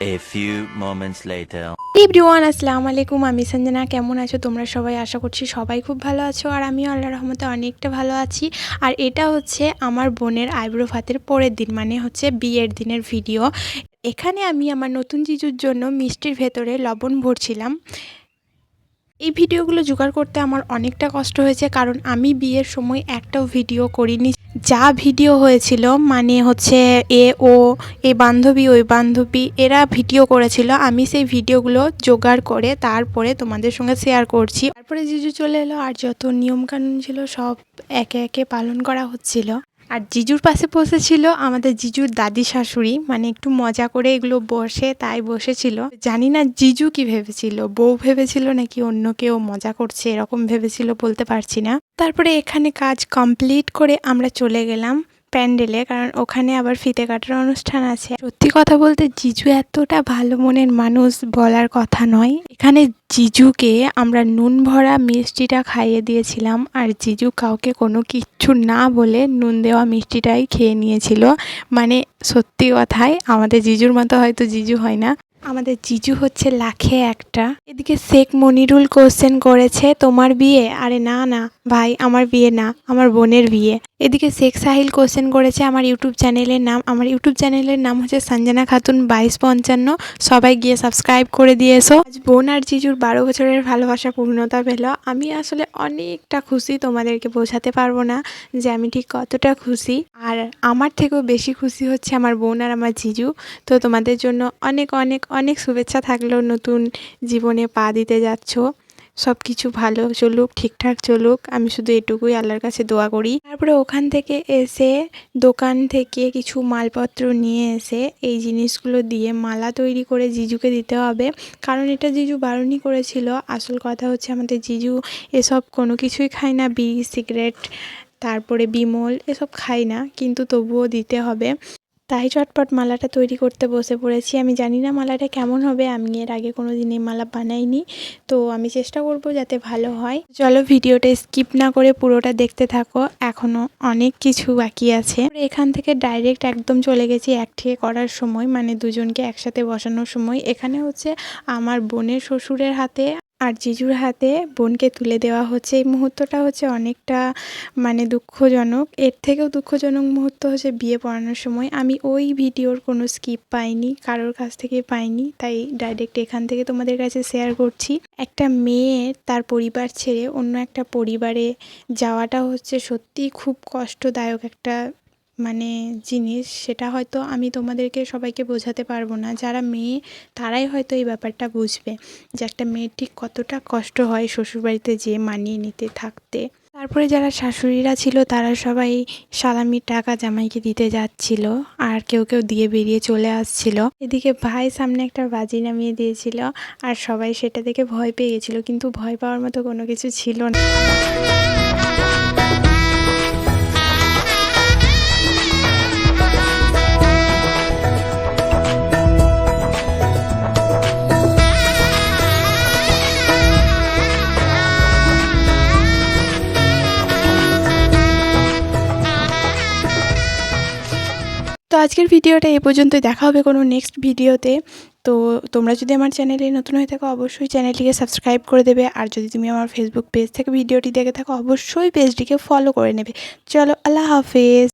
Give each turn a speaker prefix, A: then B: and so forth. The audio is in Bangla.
A: A few moments later.
B: Everyone আসসালামু আলাইকুম। আমি সঞ্জনা। কেমন আছো? তোমরা সবাই আশা করছি সবাই খুব ভালো আছো আর আমিও আল্লাহ রহমতে অনেকটা ভালো আছি। আর এটা হচ্ছে আমার বোনের আইব্রো ভাতের পরের দিন মানে হচ্ছে বিয়ের দিনের ভিডিও। এখানে আমি আমার নতুন জিজুর জন্য মিষ্টির ভেতরে লবণ ভরছিলাম। এই ভিডিওগুলো জোগাড় করতে আমার অনেকটা কষ্ট হয়েছে, কারণ আমি বিয়ের সময় একটাও ভিডিও করিনি। যা ভিডিও হয়েছিল মানে হচ্ছে এ, ও, এ বান্ধবী, ওই বান্ধবী, এরা ভিডিও করেছিল। আমি সেই ভিডিওগুলো জোগাড় করে তারপরে তোমাদের সঙ্গে শেয়ার করছি। তারপরে জিজু চলে এলো আর যত নিয়মকানুন ছিল সব একে একে পালন করা হচ্ছিল। আর জিজুর পাশে বসেছিল আমাদের জিজুর দাদি শাশুড়ি মানে একটু মজা করে এগুলো বসে তাই বসেছিল। জানি না জিজু কি ভেবেছিল, বউ ভেবেছিল নাকি অন্য কেউ মজা করছে, এরকম ভেবেছিল বলতে পারছি না। তারপরে এখানে কাজ কমপ্লিট করে আমরা চলে গেলাম। প্যান্ডেলে, কারণ ওখানে আবার ফিতে কাটার অনুষ্ঠান আছে। সত্যি কথা বলতে, জিজু এতটা ভালো মনের মানুষ বলার কথা নয়। এখানে জিজুকে আমরা নুন ভরা মিষ্টিটা খাইয়ে দিয়েছিলাম, আর জিজু কাউকে কোনো কিচ্ছু না বলে নুন দেওয়া মিষ্টিটাই খেয়ে নিয়েছিল। মানে সত্যি কথাই আমাদের জিজুর মতো হয়তো জিজু হয় না। আমাদের জিজু হচ্ছে লাখে একটা। এদিকে শেখ মনিরুল কোশ্চেন করেছে, তোমার বিয়ে? আরে না না। ভাই, আমার বিয়ে না, আমার বোনের বিয়ে। এদিকে শেখ সাহিল কোশ্চেন করেছে আমার ইউটিউব চ্যানেলের নাম। আমার ইউটিউব চ্যানেলের নাম হচ্ছে সঞ্জনা খাতুন বাইশ পঞ্চান্ন। সবাই গিয়ে সাবস্ক্রাইব করে দিয়ে এসো আজ বোন আর জিজুর বারো বছরের ভালোবাসা পূর্ণতা পেল। আমি আসলে অনেকটা খুশি তোমাদেরকে বোঝাতে পারব না যে আমি ঠিক কতটা খুশি। আর আমার থেকেও বেশি খুশি হচ্ছে আমার বোন আর আমার জিজু। তো তোমাদের জন্য অনেক অনেক অনেক শুভেচ্ছা থাকল নতুন জীবনে পা দিতে যাচ্ছ। সব কিছু ভালো চলুক, ঠিকঠাক চলুক, আমি শুধু এটুকুই আল্লাহর কাছে দোয়া করি। তারপরে ওখান থেকে এসে দোকান থেকে কিছু মালপত্র নিয়ে এসে এই জিনিসগুলো দিয়ে মালা তৈরি করে জিজুকে দিতে হবে। কারণ এটা জিজু বারণই করেছিল। আসল কথা হচ্ছে আমাদের জিজু এসব কোনো কিছুই খায় না। বিড়ি, সিগারেট, তারপরে বিমল এসব খাই না, কিন্তু তবুও দিতে হবে। তাই চটপট মালাটা তৈরি করতে বসে পড়েছি। আমি জানি না মালাটা কেমন হবে, আমি এর আগে কোনো দিন এই মালা বানাইনি। তো আমি চেষ্টা করব যাতে ভালো হয়। চলো ভিডিওটা স্কিপ না করে পুরোটা দেখতে থাকো এখনও অনেক কিছু বাকি আছে। এখান থেকে ডাইরেক্ট একদম চলে গেছি একঠেয়ে করার সময় মানে দুজনকে একসাথে বসানোর সময়। এখানে হচ্ছে আমার বোনের শ্বশুরের হাতে। আর জিজুর হাতে বোনকে তুলে দেওয়া হচ্ছে। এই মুহূর্তটা হচ্ছে অনেকটা মানে দুঃখজনক। এর থেকেও দুঃখজনক মুহূর্ত হচ্ছে বিয়ে পড়ানোর সময়। আমি ওই ভিডিওর কোনো স্কিপ পাইনি, কারোর কাছ থেকে পাইনি, তাই ডাইরেক্ট এখান থেকে তোমাদের কাছে শেয়ার করছি। একটা মেয়ে তার পরিবার ছেড়ে অন্য একটা পরিবারে যাওয়াটা হচ্ছে সত্যিই খুব কষ্টদায়ক একটা মানে জিনিস সেটা হয়তো আমি তোমাদেরকে সবাইকে বোঝাতে পারব না। যারা মেয়ে, তারাই হয়তো এই ব্যাপারটা বুঝবে যে একটা মেয়ের ঠিক কতটা কষ্ট হয় শ্বশুরবাড়িতে যেয়ে মানিয়ে নিতে, থাকতে। তারপরে যারা শাশুড়িরা ছিল, তারা সবাই সালামির টাকা জামাইকে দিতে যাচ্ছিল, আর কেউ কেউ দিয়ে বেরিয়ে চলে আসছিল। এদিকে ভাই সামনে একটা বাজি নামিয়ে দিয়েছিল, আর সবাই সেটা দেখে ভয় পেয়ে গেছিল, কিন্তু ভয় পাওয়ার মতো কোনো কিছু ছিল না। তো আজকের ভিডিওটা এ পর্যন্ত দেখা হবে কোনো নেক্সট ভিডিওতে। তো তোমরা যদি আমার চ্যানেলে নতুন হয়ে থাকো, অবশ্যই চ্যানেলটিকে সাবস্ক্রাইব করে দেবে। আর যদি তুমি আমার ফেসবুক পেজ থেকে ভিডিওটি দেখে থাকো, অবশ্যই পেজটিকে ফলো করে নেবে। চলো, আল্লাহ হাফেজ।